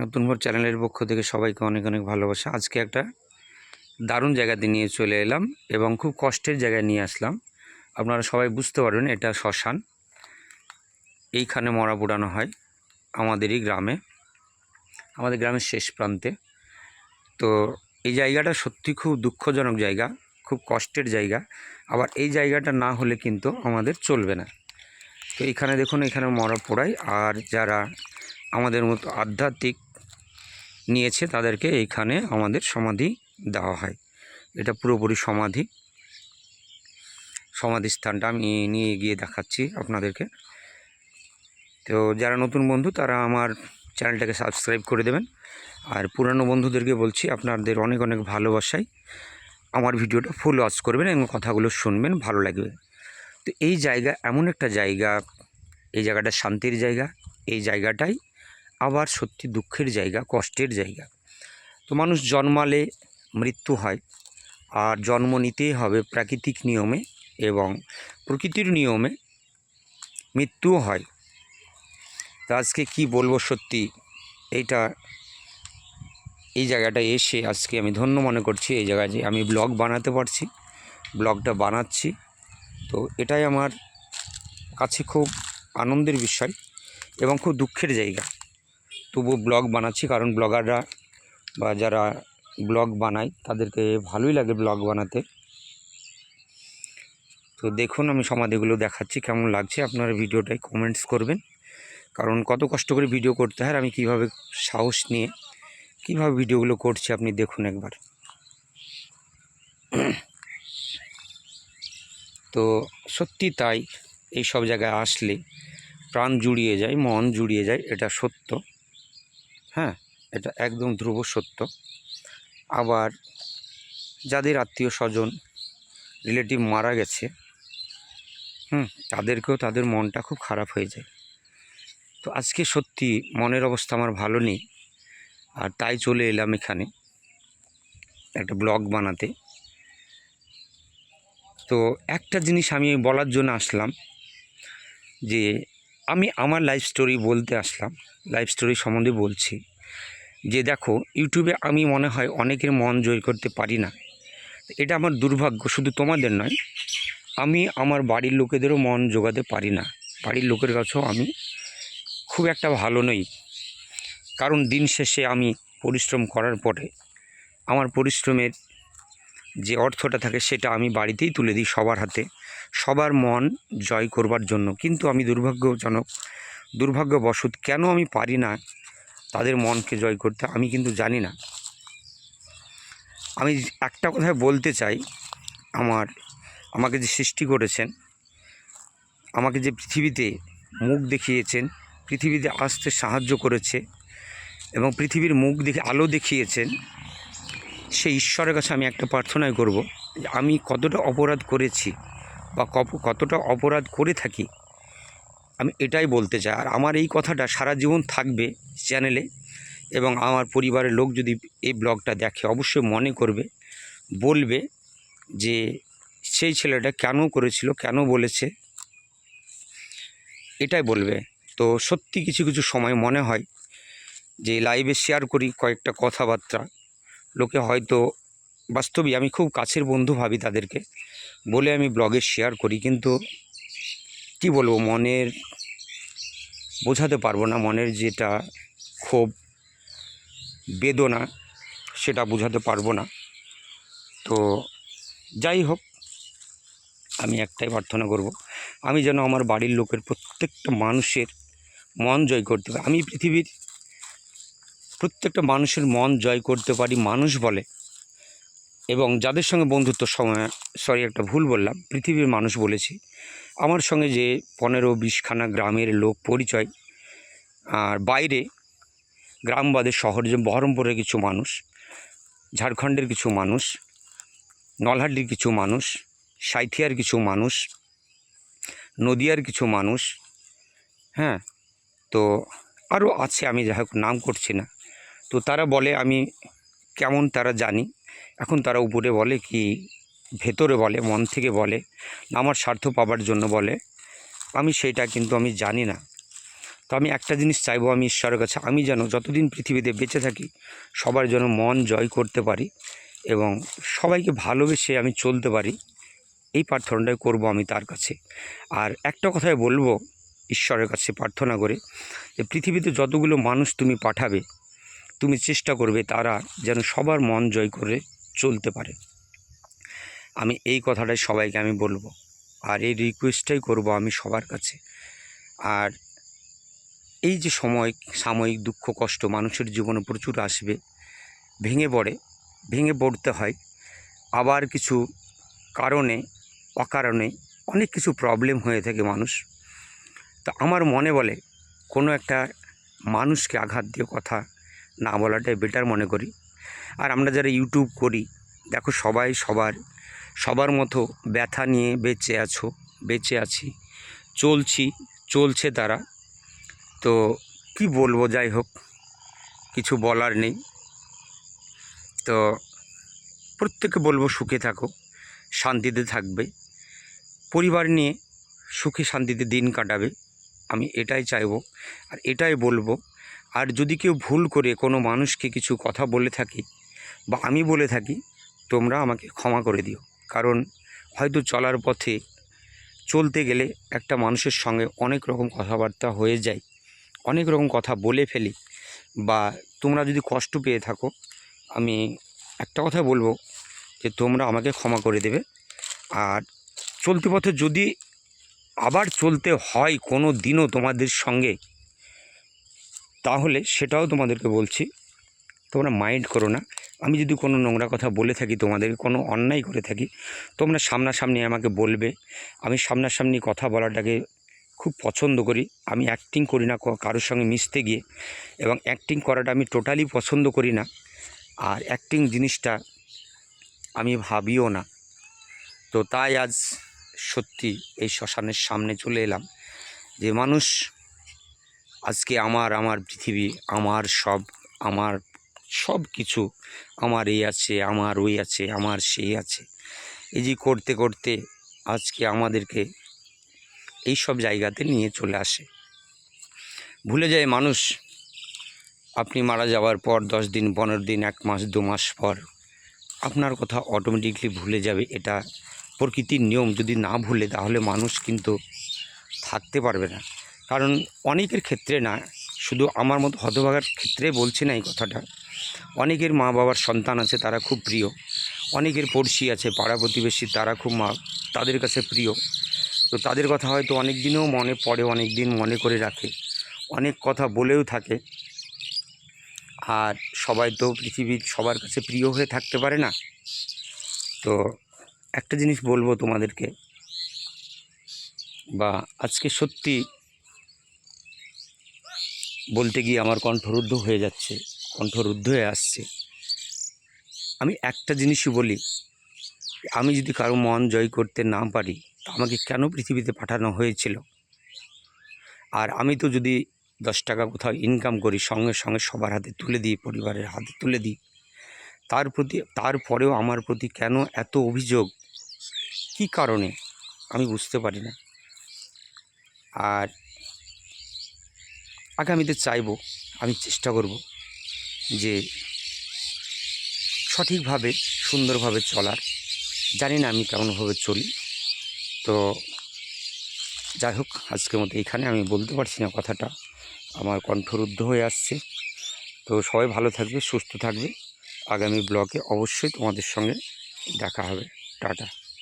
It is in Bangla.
নতুন মোড় চ্যানেলের পক্ষ থেকে সবাইকে অনেক অনেক ভালোবাসা। আজকে একটা দারুণ জায়গাতে নিয়ে চলে এলাম এবং খুব কষ্টের জায়গায় নিয়ে আসলাম। আপনারা সবাই বুঝতে পারবেন, এটা শ্মশান। এইখানে মরা পোড়ানো হয় আমাদেরই গ্রামে, আমাদের গ্রামের শেষ প্রান্তে। তো এই জায়গাটা সত্যি খুব দুঃখজনক জায়গা, খুব কষ্টের জায়গা। আবার এই জায়গাটা না হলে কিন্তু আমাদের চলবে না। তো এখানে দেখুন এখানে মরা পোড়ায়। আর যারা আমাদের মতো আধ্যাত্মিক নিয়েছে তাদেরকে এইখানে আমাদের সমাধি দেওয়া হয়। এটা পুরোপুরি সমাধি। সমাধি স্থানটা আমি নিয়ে গিয়ে দেখাচ্ছি আপনাদেরকে। তো যারা নতুন বন্ধু, তারা আমার চ্যানেলটাকে সাবস্ক্রাইব করে দেবেন। আর পুরানো বন্ধুদেরকে বলছি, আপনাদের অনেক অনেক ভালোবাসায় আমার ভিডিওটা ফুল ওয়াচ করবেন এবং কথাগুলো শুনবেন, ভালো লাগবে। তো এই জায়গা এমন একটা জায়গা, এই জায়গাটা শান্তির জায়গা, এই জায়গাটাই আবার সত্যি দুঃখের জায়গা, কষ্টের জায়গা। তো মানুষ জন্মালে মৃত্যু হয়, আর জন্ম নিতেই হবে প্রাকৃতিক নিয়মে এবং প্রকৃতির নিয়মে মৃত্যুও হয়। তা আজকে কি বলব সত্যি, এইটা, এই জায়গাটা এসে আজকে আমি ধন্য মনে করছি, এই জায়গায় যে আমি ব্লগ বানাতে পারছি, ব্লগটা বানাচ্ছি। তো এটাই আমার কাছে খুব আনন্দের বিষয় এবং খুব দুঃখের জায়গা। তবু ব্লগ বানাচ্ছি, কারণ ব্লগাররা বা যারা ব্লগ বানায় তাদেরকে ভালোই লাগে ব্লগ বানাতে। তো দেখুন আমি সমাধিগুলো দেখাচ্ছি, কেমন লাগছে আপনারা ভিডিওটায় কমেন্টস করবেন। কারণ কত কষ্ট করে ভিডিও করতে হয় আমি কীভাবে সাহস নিয়ে কীভাবে ভিডিওগুলো করছি আপনি দেখুন একবার। তো সত্যি তাই এই সব জায়গায় আসলে প্রাণ জুড়িয়ে যায়, মন জুড়িয়ে যায়, এটা সত্য। হ্যাঁ এটা একদম ধ্রুব সত্য। আবার যাদের আত্মীয় স্বজন রিলেটিভ মারা গেছে, হুম, তাদেরকেও তাদের মনটা খুব খারাপ হয়ে যায়। তো আজকে সত্যি মনের অবস্থা আমার ভালো নেই, আর তাই চলে এলাম এখানে, একটা ব্লগ বানাতে। তো একটা জিনিস আমি বলার জন্য আসলাম, যে আমি আমার লাইফ স্টোরি বলতে আসলাম লাইফ স্টোরি সম্বন্ধে বলছি। যে দেখো ইউটিউবে আমি মনে হয় অনেকের মন জয় করতে পারি না। এটা আমার দুর্ভাগ্য, শুধু তোমাদের নয়, আমি আমার বাড়ির লোকেদেরও মন জোগাতে পারি না। বাড়ির লোকের কাছেও আমি খুব একটা ভালো নই। কারণ দিন শেষে আমি পরিশ্রম করার পরে, আমার পরিশ্রমের যে অর্থটা থাকে সেটা আমি বাড়িতেই তুলে দিই সবার হাতে। সবার মন জয় করবার জন্য। কিন্তু আমি দুর্ভাগ্যজনক, দুর্ভাগ্যবশত কেন আমি পারি না তাদের মনকে জয় করতে আমি কিন্তু জানি না। আমি একটা কথায় বলতে চাই, আমার, আমাকে যে সৃষ্টি করেছেন, আমাকে যে পৃথিবীতে মুখ দেখিয়েছেন, পৃথিবীতে আসতে সাহায্য করেছে এবং পৃথিবীর মুখ দেখে আলো দেখিয়েছেন সেই ঈশ্বরের কাছে আমি একটা প্রার্থনাই করব আমি কতটা অপরাধ করেছি বা কতটা অপরাধ করে থাকি, আমি এটাই বলতে চাই। আর আমার এই কথাটা সারা জীবন থাকবে চ্যানেলে এবং আমার পরিবারের লোক যদি এই ব্লগটা দেখে অবশ্যই মনে করবে, বলবে যে সেই ছেলেটা কেন করেছিল, কেন বলেছে, এটাই বলবে। তো সত্যি কিছু কিছু সময় মনে হয় যে লাইভে শেয়ার করি কয়েকটা কথাবার্তা। লোকে হয়তো বাস্তবিক আমি খুব কাছের বন্ধু ভাবি তাদেরকে, বলে আমি ব্লগে শেয়ার করি, কিন্তু কি বলব, মনের, বোঝাতে পারব না, মনের যেটা ক্ষোভ, বেদনা, সেটা বোঝাতে পারব না। তো যাই হোক, আমি একটাই প্রার্থনা করব, আমি যেন আমার বাড়ির লোকের প্রত্যেকটা মানুষের মন জয় করতে পারি। আমি পৃথিবীর প্রত্যেকটা মানুষের মন জয় করতে পারি, মানুষ বলে। এবং যাদের সঙ্গে বন্ধুত্ব সময় সরি একটা ভুল বললাম, পৃথিবীর মানুষ বলেছি। আমার সঙ্গে যে পনেরো বিশখানা গ্রামের লোক পরিচয়, আর বাইরে গ্রাম বাদে শহর যে বহরমপুরের কিছু মানুষ, ঝাড়খণ্ডের কিছু মানুষ, নলহাটির কিছু মানুষ সাঁথিয়ার কিছু মানুষ, নদিয়ার কিছু মানুষ হ্যাঁ তো আরও আছে, আমি যাই হোক নাম করছি না। তো তারা বলে, আমি কেমন তারা জানি। এখন তারা উপরে বলে কি, ভেতরে বলে, মন থেকে বলে, আমার স্বার্থ পাবার জন্য বলে, আমি সেটা কিন্তু আমি জানি না। তো আমি একটা জিনিস চাইব আমি ঈশ্বরের কাছে, আমি যেন যতদিন পৃথিবীতে বেঁচে থাকি, সবার যেন মন জয় করতে পারি এবং সবাইকে ভালোবেসে আমি চলতে পারি, এই প্রার্থনাটাই করব আমি তার কাছে। আর একটা কথাই বলব ঈশ্বরের কাছে প্রার্থনা করে যে, পৃথিবীতে যতগুলো মানুষ তুমি পাঠাবে তুমি চেষ্টা করবে তারা যেন সবার মন জয় করে চলতে পারে। আমি এই কথাটাই সবাইকে আমি বলব। আর এই রিকোয়েস্টটাই করব আমি সবার কাছে। আর এই যে সময়, সাময়িক দুঃখ, কষ্ট মানুষের জীবনে প্রচুর আসবে। ভেঙে পড়ে, ভেঙে পড়তে হয়। আবার কিছু কারণে, অকারণে অনেক কিছু প্রবলেম হয়ে থাকে মানুষ। তো আমার মনে বলে কোনো একটা মানুষকে আঘাত দিয়ে কথা না বলাটাই বেটার মনে করি। আর আমরা যারা ইউটিউব করি, দেখো সবাই সবার সবার মতো ব্যথা নিয়ে বেঁচে আছো, বেঁচে আছি, চলছি, চলছে তারা। তো কি বলব যাই হোক, কিছু বলার নেই। তো প্রত্যেকে বলব সুখে থাকো, শান্তিতে থাকবে। পরিবার নিয়ে সুখে শান্তিতে দিন কাটাবে, আমি এটাই চাইব। আর এটাই বলব আর যদি কেউ ভুল করে কোনো মানুষকে কিছু কথা বলে থাকি বা আমি বলে থাকি, তোমরা আমাকে ক্ষমা করে দিও। কারণ হয়তো চলার পথে চলতে গেলে একটা মানুষের সঙ্গে অনেক রকম কথাবার্তা হয়ে যায়, অনেক রকম কথা বলে ফেলি বা তোমরা যদি কষ্ট পেয়ে থাকো, আমি একটা কথা বলব যে তোমরা আমাকে ক্ষমা করে দেবে। আর চলতি পথে যদি আবার চলতে হয় কোনো দিনও তোমাদের সঙ্গে তাহলে সেটাও তোমাদেরকে বলছি। তোমরা মাইন্ড করো না। আমি যদি কোনো নোংরা কথা বলে থাকি তোমাদেরকে কোনো অন্যায় করে থাকি, তোমরা সামনাসামনি আমাকে বলবে। আমি সামনাসামনি কথা বলাটাকে খুব পছন্দ করি। আমি অ্যাক্টিং করি না কারোর সঙ্গে মিশতে গিয়ে। এবং অ্যাক্টিং করাটা আমি টোটালি পছন্দ করি না। আর অ্যাক্টিং জিনিসটা আমি ভাবিও না। তো তাই আজ সত্যি এই শ্মশানের সামনে চলে এলাম। যে মানুষ আজকে আমার আমার পৃথিবী, আমার সব আমার সব কিছু আমার এই আছে, আমার ওই আছে, আমার সেই আছে। এই যে করতে করতে আজকে আমাদেরকে এই সব জায়গাতে নিয়ে চলে আসে। ভুলে যায় মানুষ, আপনি মারা যাওয়ার পর, দশ দিন, পনেরো দিন, এক মাস, দু মাস পর, আপনার কথা অটোমেটিকলি ভুলে যাবে। এটা প্রকৃতির নিয়ম। যদি না ভুলে, তাহলে মানুষ কিন্তু থাকতে পারবে না। কারণ অনেকের ক্ষেত্রে না, শুধু আমার মতো হতভাগার ক্ষেত্রে বলছি না এই কথাটা। অনেকের মা বাবার সন্তান আছে, তারা খুব প্রিয়। অনেকের পড়শি আছে, পাড়া প্রতিবেশী, তারা খুব মা, তাদের কাছে প্রিয়। তো তাদের কথা হয়তো অনেক দিনেও মনে পড়ে অনেক দিন মনে করে রাখে। অনেক কথা বলেও থাকে। আর সবাই তো পৃথিবীর সবার কাছে প্রিয় হয়ে থাকতে পারে না। তো একটা জিনিস বলব তোমাদেরকে। বা আজকে সত্যি বলতে গিয়ে আমার কণ্ঠরুদ্ধ হয়ে যাচ্ছে কণ্ঠরুদ্ধ হয়ে আসছে। আমি একটা জিনিসই বলি, আমি যদি কারও মন জয় করতে না পারি আমাকে কেন পৃথিবীতে পাঠানো হয়েছিল? আর আমি তো যদি দশ টাকা কোথাও ইনকাম করি, সঙ্গে সঙ্গে সবার হাতে তুলে দিই, পরিবারের হাতে তুলে দিই, তার প্রতি তারপরেও আমার প্রতি কেন এত অভিযোগ? কি কারণে? আমি বুঝতে পারি না। আর আগামীতে চাইব, আমি চেষ্টা করব যে সঠিকভাবে, সুন্দরভাবে চলার। জানি না আমি কেমনভাবে চলি। তো যাই হোক, আজকের মতো এখানে আমি বলতে পারছি না কথাটা। আমার কণ্ঠরুদ্ধ হয়ে আসছে। তো সবাই ভালো থাকবে, সুস্থ থাকবে। আগামী ব্লগে অবশ্যই তোমাদের সঙ্গে দেখা হবে। টাটা।